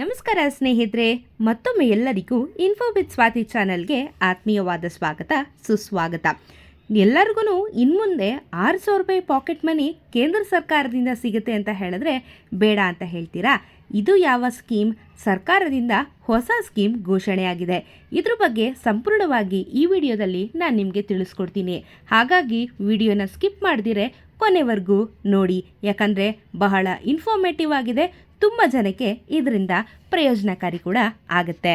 ನಮಸ್ಕಾರ ಸ್ನೇಹಿತರೆ, ಮತ್ತೊಮ್ಮೆ ಎಲ್ಲರಿಗೂ ಇನ್ಫೋಬಿತ್ ಸ್ವಾತಿ ಚಾನಲ್ಗೆ ಆತ್ಮೀಯವಾದ ಸ್ವಾಗತ, ಸುಸ್ವಾಗತ. ಎಲ್ಲರಿಗೂ ಇನ್ಮುಂದೆ ಆರು ಸಾವಿರ ರೂಪಾಯಿ ಪಾಕೆಟ್ ಮನಿ ಕೇಂದ್ರ ಸರ್ಕಾರದಿಂದ ಸಿಗುತ್ತೆ ಅಂತ ಹೇಳಿದ್ರೆ ಬೇಡ ಅಂತ ಹೇಳ್ತೀರಾ? ಇದು ಯಾವ ಸ್ಕೀಮ್? ಸರ್ಕಾರದಿಂದ ಹೊಸ ಸ್ಕೀಮ್ ಘೋಷಣೆಯಾಗಿದೆ. ಇದ್ರ ಬಗ್ಗೆ ಸಂಪೂರ್ಣವಾಗಿ ಈ ವಿಡಿಯೋದಲ್ಲಿ ನಾನು ನಿಮಗೆ ತಿಳಿಸ್ಕೊಡ್ತೀನಿ. ಹಾಗಾಗಿ ವಿಡಿಯೋನ ಸ್ಕಿಪ್ ಮಾಡಿದಿರೆ ಕೊನೆವರೆಗೂ ನೋಡಿ. ಯಾಕಂದರೆ ಬಹಳ ಇನ್ಫಾರ್ಮೇಟಿವ್ ಆಗಿದೆ ತುಂಬ ಜನಕ್ಕೆ ಇದರಿಂದ ಪ್ರಯೋಜನಕಾರಿ ಕೂಡ ಆಗುತ್ತೆ.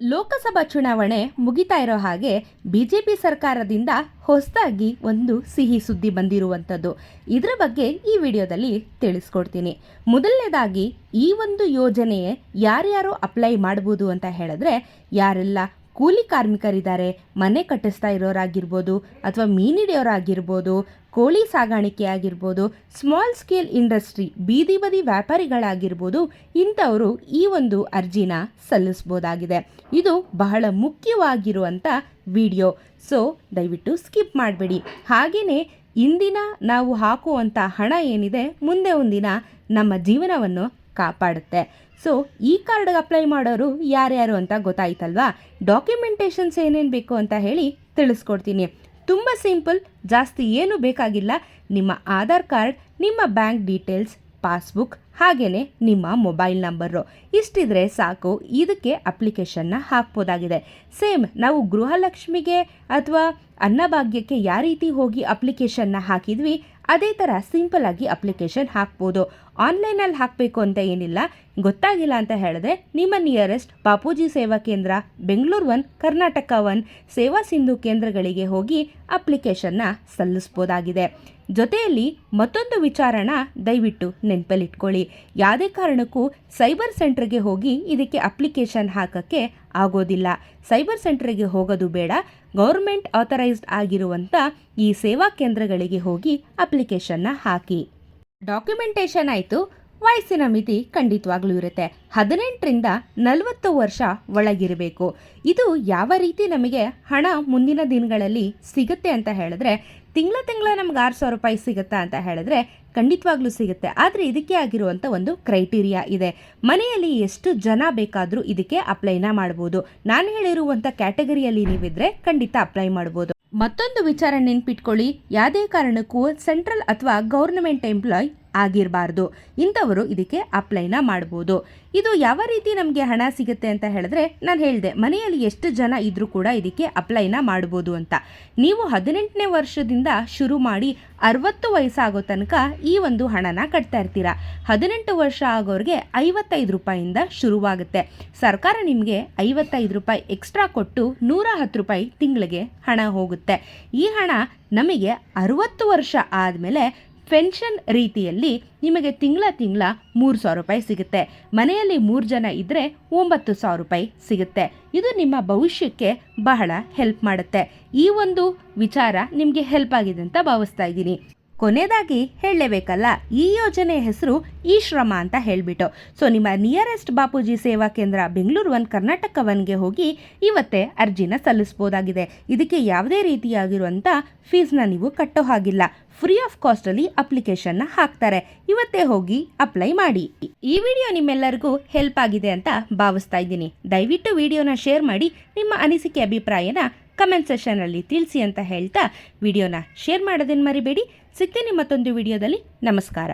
ಲೋಕಸಭಾ ಚುನಾವಣೆ ಮುಗಿತಾ ಇರೋ ಹಾಗೆ ಬಿ ಜೆ ಪಿ ಸರ್ಕಾರದಿಂದ ಹೊಸದಾಗಿ ಒಂದು ಸಿಹಿ ಸುದ್ದಿ ಬಂದಿರುವಂಥದ್ದು. ಇದರ ಬಗ್ಗೆ ಈ ವಿಡಿಯೋದಲ್ಲಿ ತಿಳಿಸ್ಕೊಡ್ತೀನಿ. ಮೊದಲನೇದಾಗಿ ಈ ಒಂದು ಯೋಜನೆಯೇ ಯಾರ್ಯಾರು ಅಪ್ಲೈ ಮಾಡ್ಬೋದು ಅಂತ ಹೇಳಿದ್ರೆ ಯಾರೆಲ್ಲ ಕೂಲಿ ಕಾರ್ಮಿಕರಿದ್ದಾರೆ, ಮನೆ ಕಟ್ಟಿಸ್ತಾ ಇರೋರಾಗಿರ್ಬೋದು ಅಥವಾ ಮೀನಿಡಿಯೋರಾಗಿರ್ಬೋದು, ಕೋಳಿ ಸಾಗಾಣಿಕೆ ಆಗಿರ್ಬೋದು ಸ್ಮಾಲ್ ಸ್ಕೇಲ್ ಇಂಡಸ್ಟ್ರಿ ಬೀದಿ ಬದಿ ವ್ಯಾಪಾರಿಗಳಾಗಿರ್ಬೋದು, ಇಂಥವರು ಈ ಒಂದು ಅರ್ಜಿನ ಸಲ್ಲಿಸ್ಬೋದಾಗಿದೆ. ಇದು ಬಹಳ ಮುಖ್ಯವಾಗಿರುವಂಥ ವಿಡಿಯೋ. ಸೊ ದಯವಿಟ್ಟು ಸ್ಕಿಪ್ ಮಾಡಬೇಡಿ. ಹಾಗೆಯೇ ಇಂದಿನ ನಾವು ಹಾಕುವಂಥ ಹಣ ಏನಿದೆ, ಮುಂದೆ ಒಂದಿನ ನಮ್ಮ ಜೀವನವನ್ನು ಕಾಪಾಡುತ್ತೆ. ಸೊ ಈ ಕಾರ್ಡ್ಗೆ ಅಪ್ಲೈ ಮಾಡೋರು ಯಾರ್ಯಾರು ಅಂತ ಗೊತ್ತಾಯ್ತಲ್ವಾ? ಡಾಕ್ಯುಮೆಂಟೇಷನ್ಸ್ ಏನೇನು ಬೇಕು ಅಂತ ಹೇಳಿ ತಿಳಿಸ್ಕೊಡ್ತೀನಿ. ತುಂಬ ಸಿಂಪಲ್, ಜಾಸ್ತಿ ಏನು ಬೇಕಾಗಿಲ್ಲ. ನಿಮ್ಮ ಆಧಾರ್ ಕಾರ್ಡ್, ನಿಮ್ಮ ಬ್ಯಾಂಕ್ ಡೀಟೇಲ್ಸ್, ಪಾಸ್ಬುಕ್ ಹಾಗೆಯೇ ನಿಮ್ಮ ಮೊಬೈಲ್ ನಂಬರು. ಇಷ್ಟಿದ್ರೆ ಸಾಕು, ಇದಕ್ಕೆ ಅಪ್ಲಿಕೇಶನ್ನ ಹಾಕ್ಬೋದಾಗಿದೆ. ಸೇಮ್, ನಾವು ಗೃಹಲಕ್ಷ್ಮಿಗೆ ಅಥವಾ ಅನ್ನಭಾಗ್ಯಕ್ಕೆ ಯಾವ ರೀತಿ ಹೋಗಿ ಅಪ್ಲಿಕೇಶನ್ನ ಹಾಕಿದ್ವಿ ಅದೇ ಥರ ಸಿಂಪಲ್ ಆಗಿ ಅಪ್ಲಿಕೇಶನ್ ಹಾಕ್ಬೋದು. ಆನ್ಲೈನಲ್ಲಿ ಹಾಕಬೇಕು ಅಂತ ಏನಿಲ್ಲ. ಗೊತ್ತಾಗಿಲ್ಲ ಅಂತ ಹೇಳಿದ್ರೆ ನಿಮ್ಮ ನಿಯರೆಸ್ಟ್ ಬಾಪೂಜಿ ಸೇವಾ ಕೇಂದ್ರ, ಬೆಂಗಳೂರು ಒನ್, ಕರ್ನಾಟಕ ಒನ್ ಸೇವಾ ಸಿಂಧು ಕೇಂದ್ರಗಳಿಗೆ ಹೋಗಿ ಅಪ್ಲಿಕೇಶನ್ನ ಸಲ್ಲಿಸ್ಬೋದಾಗಿದೆ. ಜೊತೆಯಲ್ಲಿ ಮತ್ತೊಂದು ವಿಚಾರಣ ದಯವಿಟ್ಟು ನೆನಪಲ್ಲಿಟ್ಕೊಳ್ಳಿ. ಯಾವುದೇ ಕಾರಣಕ್ಕೂ ಸೈಬರ್ ಸೆಂಟ್ರಿಗೆ ಹೋಗಿ ಇದಕ್ಕೆ ಅಪ್ಲಿಕೇಶನ್ ಹಾಕೋಕ್ಕೆ ಆಗೋದಿಲ್ಲ. ಸೈಬರ್ ಸೆಂಟ್ರಿಗೆ ಹೋಗೋದು ಬೇಡ. ಗೌರ್ಮೆಂಟ್ ಆಥರೈಸ್ಡ್ ಆಗಿರುವಂಥ ಈ ಸೇವಾ ಕೇಂದ್ರಗಳಿಗೆ ಹೋಗಿ ಅಪ್ಲಿಕೇಶನ್ನ ಹಾಕಿ. ಡಾಕ್ಯುಮೆಂಟೇಷನ್ ಆಯಿತು. ವಯಸ್ಸಿನ ಮಿತಿ ಖಂಡಿತವಾಗ್ಲೂ ಇರುತ್ತೆ. ಹದಿನೆಂಟರಿಂದ ನಲವತ್ತು ವರ್ಷ ಒಳಗಿರಬೇಕು. ಇದು ಯಾವ ರೀತಿ ನಮಗೆ ಹಣ ಮುಂದಿನ ದಿನಗಳಲ್ಲಿ ಸಿಗುತ್ತೆ ಅಂತ ಹೇಳಿದ್ರೆ, ತಿಂಗಳ ತಿಂಗಳ ನಮ್ಗೆ ಆರು ಸಾವಿರ ರೂಪಾಯಿ ಸಿಗುತ್ತಾ ಅಂತ ಹೇಳಿದ್ರೆ ಖಂಡಿತವಾಗ್ಲೂ ಸಿಗುತ್ತೆ. ಆದರೆ ಇದಕ್ಕೆ ಆಗಿರುವಂಥ ಒಂದು ಕ್ರೈಟೀರಿಯಾ ಇದೆ. ಮನೆಯಲ್ಲಿ ಎಷ್ಟು ಜನ ಬೇಕಾದರೂ ಇದಕ್ಕೆ ಅಪ್ಲೈನ ಮಾಡ್ಬೋದು. ನಾನು ಹೇಳಿರುವಂಥ ಕ್ಯಾಟಗರಿಯಲ್ಲಿ ನೀವಿದ್ರೆ ಖಂಡಿತ ಅಪ್ಲೈ ಮಾಡ್ಬೋದು. ಮತ್ತೊಂದು ವಿಚಾರ ನೆನ್ಪಿಟ್ಕೊಳ್ಳಿ. ಯಾವುದೇ ಕಾರಣಕ್ಕೂ ಸೆಂಟ್ರಲ್ ಅಥವಾ ಗೌರ್ನಮೆಂಟ್ ಎಂಪ್ಲಾಯ್ ಆಗಿರಬಾರ್ದು. ಇಂಥವರು ಇದಕ್ಕೆ ಅಪ್ಲೈನ ಮಾಡ್ಬೋದು. ಇದು ಯಾವ ರೀತಿ ನಮಗೆ ಹಣ ಸಿಗುತ್ತೆ ಅಂತ ಹೇಳಿದ್ರೆ ನಾನು ಹೇಳಿದೆ, ಮನೆಯಲ್ಲಿ ಎಷ್ಟು ಜನ ಇದ್ರೂ ಕೂಡ ಇದಕ್ಕೆ ಅಪ್ಲೈನ ಮಾಡ್ಬೋದು ಅಂತ. ನೀವು ಹದಿನೆಂಟನೇ ವರ್ಷದಿಂದ ಶುರು ಮಾಡಿ ಅರವತ್ತು ವಯಸ್ಸಾಗೋ ತನಕ ಈ ಒಂದು ಹಣನ ಕಟ್ತಾ ಇರ್ತೀರಾ. ಹದಿನೆಂಟು ವರ್ಷ ಆಗೋರಿಗೆ ಐವತ್ತೈದು ರೂಪಾಯಿಂದ ಶುರುವಾಗುತ್ತೆ. ಸರ್ಕಾರ ನಿಮಗೆ ಐವತ್ತೈದು ರೂಪಾಯಿ ಎಕ್ಸ್ಟ್ರಾ ಕೊಟ್ಟು ನೂರ ಹತ್ತು ರೂಪಾಯಿ ತಿಂಗಳಿಗೆ ಹಣ ಹೋಗುತ್ತೆ. ಈ ಹಣ ನಮಗೆ ಅರುವತ್ತು ವರ್ಷ ಆದಮೇಲೆ ಪೆನ್ಷನ್ ರೀತಿಯಲ್ಲಿ ನಿಮಗೆ ತಿಂಗಳ ತಿಂಗಳ ಮೂರು ಸಾವಿರ ರೂಪಾಯಿ ಸಿಗುತ್ತೆ. ಮನೆಯಲ್ಲಿ ಮೂರು ಜನ ಇದ್ದರೆ ಒಂಬತ್ತು ಸಾವಿರ ರೂಪಾಯಿ ಸಿಗುತ್ತೆ. ಇದು ನಿಮ್ಮ ಭವಿಷ್ಯಕ್ಕೆ ಬಹಳ ಹೆಲ್ಪ್ ಮಾಡುತ್ತೆ. ಈ ಒಂದು ವಿಚಾರ ನಿಮಗೆ ಹೆಲ್ಪ್ ಆಗಿದೆ ಅಂತ ಭಾವಿಸ್ತಾ ಇದ್ದೀನಿ. ಕೊನೆಯದಾಗಿ ಹೇಳಲೇಬೇಕಲ್ಲ, ಈ ಯೋಜನೆ ಹೆಸರು ಈ ಶ್ರಮ ಅಂತ ಹೇಳಿಬಿಟ್ಟು. ಸೊ ನಿಮ್ಮ ನಿಯರೆಸ್ಟ್ ಬಾಪೂಜಿ ಸೇವಾ ಕೇಂದ್ರ ಬೆಂಗಳೂರು ಒನ್ ಕರ್ನಾಟಕ ಒನ್ಗೆ ಹೋಗಿ ಇವತ್ತೇ ಅರ್ಜಿನ ಸಲ್ಲಿಸ್ಬೋದಾಗಿದೆ. ಇದಕ್ಕೆ ಯಾವುದೇ ರೀತಿಯಾಗಿರುವಂಥ ಫೀಸ್ನ ನೀವು ಕಟ್ಟೋ ಹಾಗಿಲ್ಲ. ಫ್ರೀ ಆಫ್ ಕಾಸ್ಟಲ್ಲಿ ಅಪ್ಲಿಕೇಶನ್ನ ಹಾಕ್ತಾರೆ. ಇವತ್ತೇ ಹೋಗಿ ಅಪ್ಲೈ ಮಾಡಿ. ಈ ವಿಡಿಯೋ ನಿಮ್ಮೆಲ್ಲರಿಗೂ ಹೆಲ್ಪ್ ಆಗಿದೆ ಅಂತ ಭಾವಿಸ್ತಾ ಇದ್ದೀನಿ. ದಯವಿಟ್ಟು ವಿಡಿಯೋನ ಶೇರ್ ಮಾಡಿ, ನಿಮ್ಮ ಅನಿಸಿಕೆ, ಅಭಿಪ್ರಾಯನ ಕಮೆಂಟ್ ಸೆಷನಲ್ಲಿ ತಿಳಿಸಿ ಅಂತ ಹೇಳ್ತಾ ವಿಡಿಯೋನ ಶೇರ್ ಮಾಡೋದನ್ನು ಮರಿಬೇಡಿ ಸಿಗ್ತೀನಿ ಮತ್ತೊಂದು ವಿಡಿಯೋದಲ್ಲಿ. ನಮಸ್ಕಾರ.